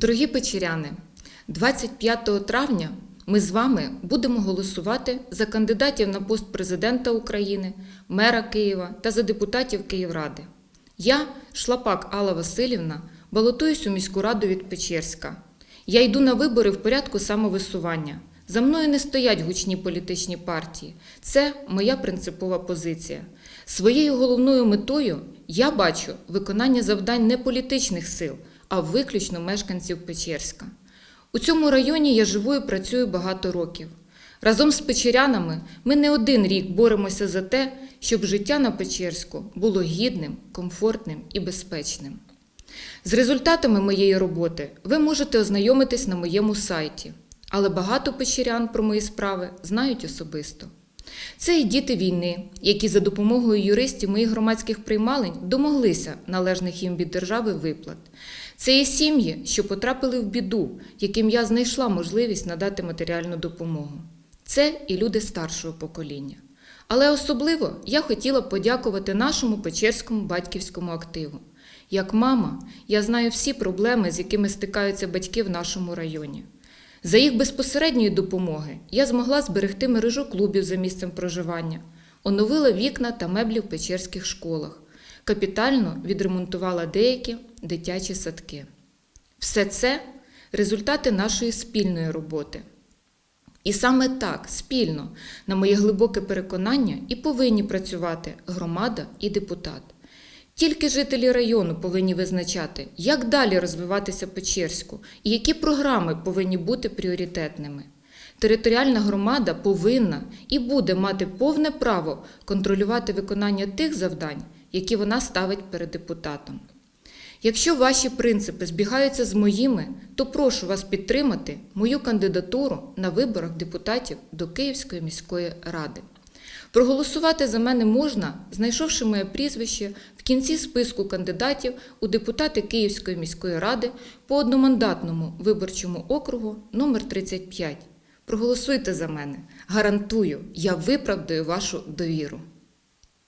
Дорогі печеряни, 25 травня ми з вами будемо голосувати за кандидатів на пост президента України, мера Києва та за депутатів Київради. Я, Шлапак Алла Васильівна, балотуюсь у міську раду від Печерська. Я йду на вибори в порядку самовисування. За мною не стоять гучні політичні партії. Це моя принципова позиція. Своєю головною метою я бачу виконання завдань не політичних сил, а виключно мешканців Печерська. У цьому районі я живу і працюю багато років. Разом з печерянами ми не один рік боремося за те, щоб життя на Печерську було гідним, комфортним і безпечним. З результатами моєї роботи ви можете ознайомитись на моєму сайті, але багато печерян про мої справи знають особисто. Це і діти війни, які за допомогою юристів моїх громадських приймалень домоглися належних їм від держави виплат. Це і сім'ї, що потрапили в біду, яким я знайшла можливість надати матеріальну допомогу. Це і люди старшого покоління. Але особливо я хотіла подякувати нашому печерському батьківському активу. Як мама, я знаю всі проблеми, з якими стикаються батьки в нашому районі. За їх безпосередньої допомоги я змогла зберегти мережу клубів за місцем проживання, оновила вікна та меблі в печерських школах, капітально відремонтувала деякі дитячі садки. Все це результати нашої спільної роботи. І саме так, спільно, на моє глибоке переконання, і повинні працювати громада і депутат. Тільки жителі району повинні визначати, як далі розвиватися Печерську і які програми повинні бути пріоритетними. Територіальна громада повинна і буде мати повне право контролювати виконання тих завдань, які вона ставить перед депутатом. Якщо ваші принципи збігаються з моїми, то прошу вас підтримати мою кандидатуру на виборах депутатів до Київської міської ради. Проголосувати за мене можна, знайшовши моє прізвище в кінці списку кандидатів у депутати Київської міської ради по одномандатному виборчому округу номер 35. Проголосуйте за мене. Гарантую, я виправдаю вашу довіру.